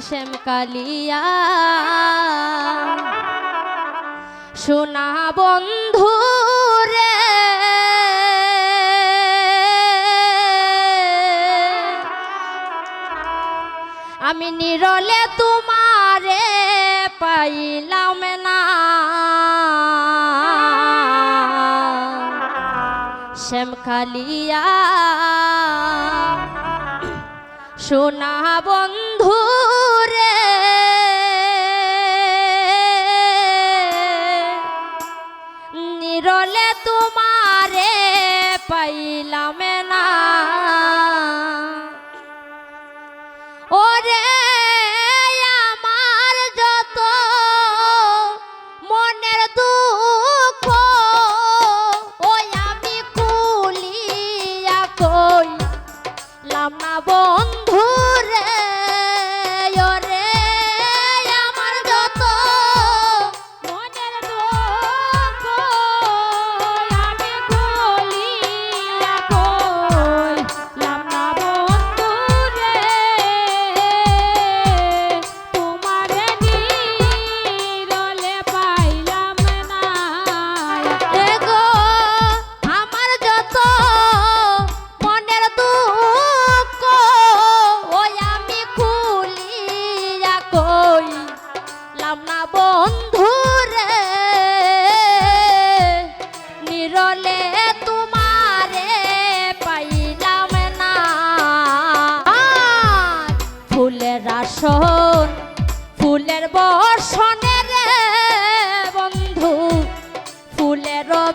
শ্যাম কালিয়া। সোনা বন্ধু রে। আমি নিরলে তোমারে পাইলাম না। শ্যাম কালিয়া। সোনা বন্ধু তোমারে পাইলাম না।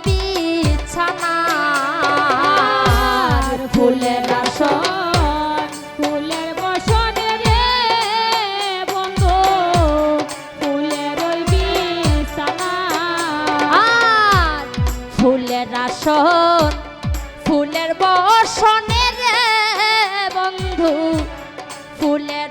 বিছানার ফুলের ফুলের বন্ধু ফুলের রবি চানা ফুলের ফুলের বসনে রে বন্ধু ফুলের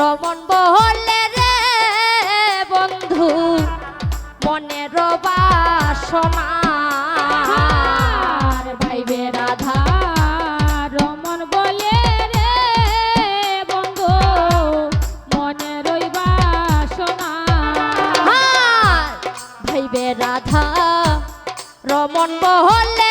রমন বহলে রে বন্ধু মনের বাসনা। হ্যাঁ। ভাইবে রাধা রমন বলে হ্যাঁ। ভাইবে রাধা রমন বহলে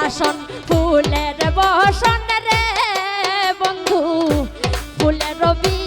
আসন ফুলের বসন রে বন্ধু ফুলের রবি